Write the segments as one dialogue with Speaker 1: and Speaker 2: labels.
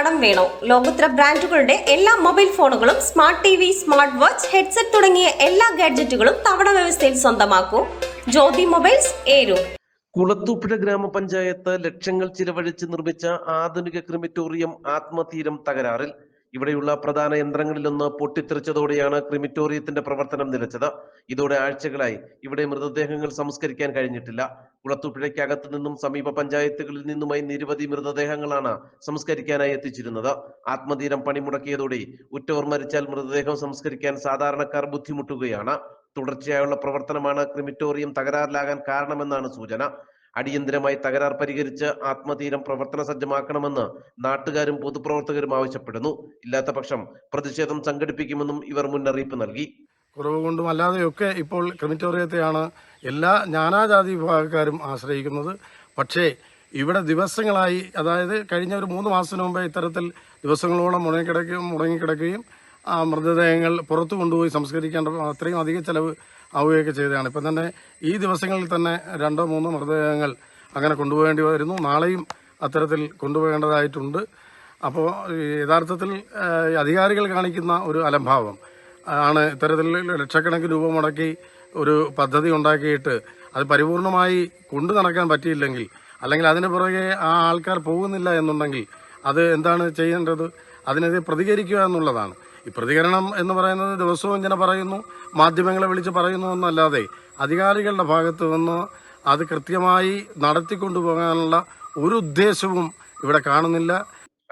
Speaker 1: കടം വേണോ? ലോകോത്തര ബ്രാൻഡുകളുടെ എല്ലാ മൊബൈൽ ഫോണുകളും smart T V smart watch headset തുടങ്ങിയ എല്ലാ ഗാഡ്ജറ്റുകളും തവണ വ്യവസ്ഥയിൽ സ്വന്തമാക്കൂ. ജ്യോതി മൊബൈൽസ് ഏരു
Speaker 2: കുളത്തൂപ്പുഴ ഗ്രാമപഞ്ചായത്ത് ലക്ഷങ്ങൾ ചിലവഴിച്ച് നിർമ്മിച്ച ആധുനിക ക്രിമിറ്റോറിയം ആത്മതീരം തകരാറിൽ ഇവിടെയുള്ള പ്രധാന യന്ത്രങ്ങളിലൊന്ന് പൊട്ടിത്തെറിച്ചതോടെയാണ് ക്രിമിറ്റോറിയത്തിന്റെ പ്രവർത്തനം നിലച്ചത്. ഇതോടെ ആഴ്ചകളായി ഇവിടെ മൃതദേഹങ്ങൾ സംസ്കരിക്കാൻ കഴിഞ്ഞിട്ടില്ല. കുളത്തൂപ്പുഴയ്ക്കകത്തു നിന്നും സമീപ പഞ്ചായത്തുകളിൽ നിന്നുമായി നിരവധി മൃതദേഹങ്ങളാണ് സംസ്കരിക്കാനായി എത്തിച്ചിരുന്നത്. ആത്മതീരം പണിമുടക്കിയതോടെ ഉറ്റവർ മരിച്ചാൽ മൃതദേഹം സംസ്കരിക്കാൻ സാധാരണക്കാർ ബുദ്ധിമുട്ടുകയാണ്. തുടർച്ചയായുള്ള പ്രവർത്തനമാണ് ക്രിമിറ്റോറിയം തകരാറിലാകാൻ കാരണമെന്നാണ് സൂചന. അടിയന്തരമായി തകരാർ പരിഹരിച്ച് ആത്മതീരം പ്രവർത്തന സജ്ജമാക്കണമെന്ന് നാട്ടുകാരും പൊതുപ്രവർത്തകരും ആവശ്യപ്പെടുന്നു. ഇല്ലാത്ത പക്ഷം പ്രതിഷേധം സംഘടിപ്പിക്കുമെന്നും ഇവർ മുന്നറിയിപ്പ് നൽകി.
Speaker 3: കുറവ് കൊണ്ടും അല്ലാതെയൊക്കെ ഇപ്പോൾ ക്രിമിറ്റോറിയത്തെയാണ് എല്ലാ നാനാജാതി വിഭാഗക്കാരും ആശ്രയിക്കുന്നത്. പക്ഷേ ഇവിടെ ദിവസങ്ങളായി അതായത് കഴിഞ്ഞ ഒരു മൂന്ന് മാസത്തിന് മുമ്പേ ഇത്തരത്തിൽ ദിവസങ്ങളോളം മുടങ്ങിക്കിടക്കുകയും മുടങ്ങിക്കിടക്കുകയും മൃതദേഹങ്ങൾ പുറത്തു കൊണ്ടുപോയി സംസ്കരിക്കേണ്ട അത്രയും അധിക ചെലവ് ആവുകയൊക്കെ ചെയ്തതാണ്. ഇപ്പം തന്നെ ഈ ദിവസങ്ങളിൽ തന്നെ രണ്ടോ മൂന്നോ മൃതദേഹങ്ങൾ അങ്ങനെ കൊണ്ടുപോകേണ്ടി വരുന്നു. നാളെയും അത്തരത്തിൽ കൊണ്ടുപോകേണ്ടതായിട്ടുണ്ട്. അപ്പോൾ യഥാർത്ഥത്തിൽ അധികാരികൾ കാണിക്കുന്ന ഒരു അലംഭാവം ആണ് ഇത്തരത്തിൽ ലക്ഷക്കണക്കിന് രൂപ മുടക്കി ഒരു പദ്ധതി ഉണ്ടാക്കിയിട്ട് അത് പരിപൂർണമായി കൊണ്ടു നടക്കാൻ പറ്റിയില്ലെങ്കിൽ അല്ലെങ്കിൽ അതിന് പുറകെ ആ ആൾക്കാർ പോകുന്നില്ല എന്നുണ്ടെങ്കിൽ അത് എന്താണ് ചെയ്യേണ്ടത്? അതിനെതിരെ പ്രതികരിക്കുക എന്നുള്ളതാണ്. ഈ പ്രതികരണം എന്ന് പറയുന്നത് ദിവസവും ഇങ്ങനെ പറയുന്നു മാധ്യമങ്ങളെ വിളിച്ച് പറയുന്നു എന്നല്ലാതെ അധികാരികളുടെ ഭാഗത്ത് നിന്ന് അത് കൃത്യമായി നടത്തിക്കൊണ്ടുപോകാനുള്ള ഒരു ഉദ്ദേശവും ഇവിടെ കാണുന്നില്ല.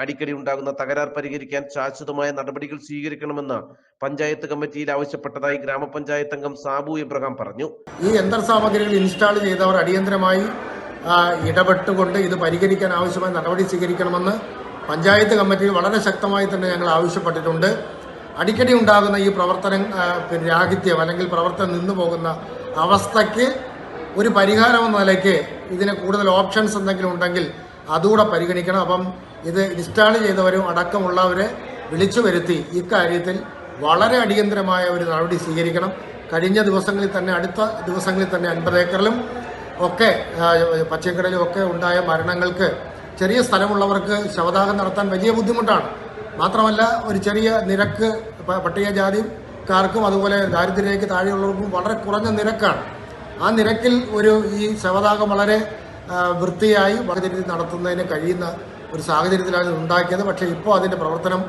Speaker 2: അടിക്കടി ഉണ്ടാകുന്ന തകരാർ പരിഹരിക്കാൻ ശാശ്വതമായ നടപടികൾ സ്വീകരിക്കണമെന്ന് പഞ്ചായത്ത് കമ്മിറ്റിയിൽ ആവശ്യപ്പെട്ടതായി ഗ്രാമപഞ്ചായത്ത് അംഗം സാബു ഇബ്രഹാം പറഞ്ഞു.
Speaker 4: ഈ യന്ത്ര സാമഗ്രികൾ ഇൻസ്റ്റാൾ ചെയ്തവർ അടിയന്തരമായി ഇടപെട്ടുകൊണ്ട് ഇത് പരിഹരിക്കാൻ ആവശ്യമായ നടപടി സ്വീകരിക്കണമെന്ന് പഞ്ചായത്ത് കമ്മിറ്റിയിൽ വളരെ ശക്തമായി തന്നെ ഞങ്ങൾ ആവശ്യപ്പെട്ടിട്ടുണ്ട്. അടിക്കടി ഉണ്ടാകുന്ന ഈ പ്രവർത്തനം രാഹിത്യം അല്ലെങ്കിൽ പ്രവർത്തനം നിന്നു പോകുന്ന അവസ്ഥയ്ക്ക് ഒരു പരിഹാരം എന്ന നിലയ്ക്ക് ഇതിന് കൂടുതൽ ഓപ്ഷൻസ് എന്തെങ്കിലും ഉണ്ടെങ്കിൽ അതുകൂടെ പരിഗണിക്കണം. അപ്പം ഇത് ഇൻസ്റ്റാൾ ചെയ്തവരും അടക്കമുള്ളവരെ വിളിച്ചു വരുത്തി ഇക്കാര്യത്തിൽ വളരെ അടിയന്തരമായ ഒരു നടപടി സ്വീകരിക്കണം. കഴിഞ്ഞ ദിവസങ്ങളിൽ തന്നെ അടുത്ത ദിവസങ്ങളിൽ തന്നെ അൻപത് ഏക്കറിലും ഒക്കെ പച്ചക്കടലും ഒക്കെ ഉണ്ടായ മരണങ്ങൾക്ക് ചെറിയ സ്ഥലമുള്ളവർക്ക് ശവദാഹം നടത്താൻ വലിയ ബുദ്ധിമുട്ടാണ്. മാത്രമല്ല ഒരു ചെറിയ നിരക്ക് പട്ടികജാതിക്കാർക്കും അതുപോലെ ദാരിദ്ര്യരേഖയ്ക്ക് താഴെയുള്ളവർക്കും വളരെ കുറഞ്ഞ നിരക്കാണ്. ആ നിരക്കിൽ ഒരു ഈ ശവദാഹം വളരെ വൃത്തിയായി വകതിരുത്തി നടത്തുന്നതിന് കഴിയുന്ന ഒരു സാഹചര്യത്തിലാണ് ഉണ്ടാക്കിയത്. പക്ഷേ ഇപ്പോൾ അതിന്റെ പ്രവർത്തനം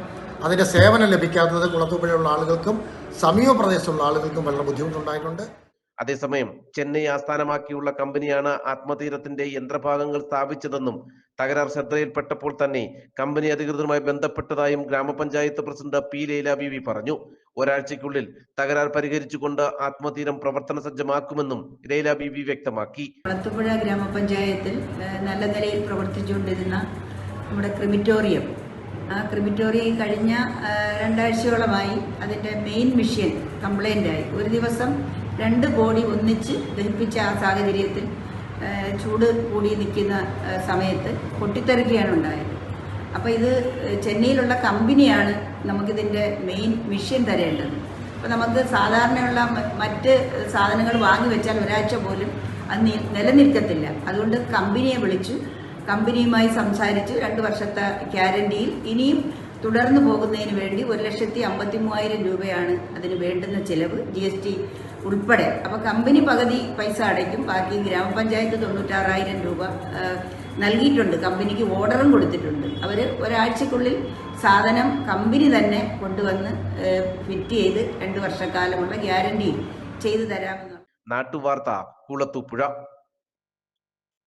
Speaker 4: അതിന്റെ സേവനം ലഭിക്കാത്തത് കുളത്തൂപ്പുഴയുള്ള ആളുകൾക്കും സമീപ പ്രദേശത്തുള്ള ആളുകൾക്കും വളരെ ബുദ്ധിമുട്ടുണ്ടായിട്ടുണ്ട്.
Speaker 2: അതേസമയം ചെന്നൈ ആസ്ഥാനമാക്കിയുള്ള കമ്പനിയാണ് ആത്മതീരത്തിന്റെ യന്ത്രഭാഗങ്ങൾ സ്ഥാപിച്ചതെന്നും തകരാർ ശ്രദ്ധയിൽപ്പെട്ടപ്പോൾ തന്നെ കമ്പനി അധികൃതരുമായി ബന്ധപ്പെട്ടതായും ഗ്രാമപഞ്ചായത്ത് പ്രസിഡന്റ് പി ലൈല ബിവി പറഞ്ഞു. ഒരാഴ്ചയ്ക്കുള്ളിൽ തകരാർ പരിഹരിച്ചുകൊണ്ട് ആത്മതീരം പ്രവർത്തന സജ്ജമാക്കുമെന്നും ലൈല ബിവി വ്യക്തമാക്കി.
Speaker 5: വളത്തുപുഴ ഗ്രാമപഞ്ചായത്തിൽ നല്ല നിലയിൽ പ്രവർത്തിച്ചുകൊണ്ടിരുന്ന നമ്മുടെ ക്രിമിറ്റോറിയം. ആ ക്രിമിറ്റോറിയം കഴിഞ്ഞ രണ്ടാഴ്ചയോളമായി അതിന്റെ മെയിൻ മിഷ്യൻ ആയി ഒരു ദിവസം രണ്ട് ബോഡി ഒന്നിച്ച് ദഹിപ്പിച്ച ആ സാഹചര്യത്തിൽ ചൂട് കൂടി നിൽക്കുന്ന സമയത്ത് പൊട്ടിത്തെറിക്കുകയാണ് ഉണ്ടായത്. അപ്പോൾ ഇത് ചെന്നൈയിലുള്ള കമ്പനിയാണ് നമുക്കിതിന്റെ മെയിൻ മെഷീൻ തരേണ്ടത്. അപ്പോൾ നമുക്ക് സാധാരണയുള്ള മറ്റ് സാധനങ്ങൾ വാങ്ങി വെച്ചാൽ ഒരാഴ്ച പോലും അത് നിലനിൽക്കത്തില്ല. അതുകൊണ്ട് കമ്പനിയെ വിളിച്ചു. കമ്പനിയുമായി സംസാരിച്ച്. രണ്ട് വർഷത്തെ ഗ്യാരണ്ടിയിൽ ഇനിയും തുടർന്നു പോകുന്നതിന് വേണ്ടി ഒരു ലക്ഷത്തി അമ്പത്തി മൂവായിരം രൂപയാണ് അതിന് വേണ്ടുന്ന ചിലവ് ജി എസ് ടി ഉൾപ്പെടെ. അപ്പോൾ കമ്പനി പകുതി പൈസ അടയ്ക്കും. ബാക്കി ഗ്രാമപഞ്ചായത്ത് തൊണ്ണൂറ്റാറായിരം രൂപ നൽകിയിട്ടുണ്ട്. കമ്പനിക്ക് ഓർഡറും കൊടുത്തിട്ടുണ്ട്. അവർ ഒരാഴ്ചക്കുള്ളിൽ സാധനം കമ്പനി തന്നെ കൊണ്ടുവന്ന് ഫിറ്റ് ചെയ്ത് രണ്ട് വർഷക്കാലമുള്ള ഗ്യാരണ്ടി ചെയ്തു തരാമെന്ന്
Speaker 2: നാട്ടുവാർത്ത കുളത്തൂപ്പുഴ.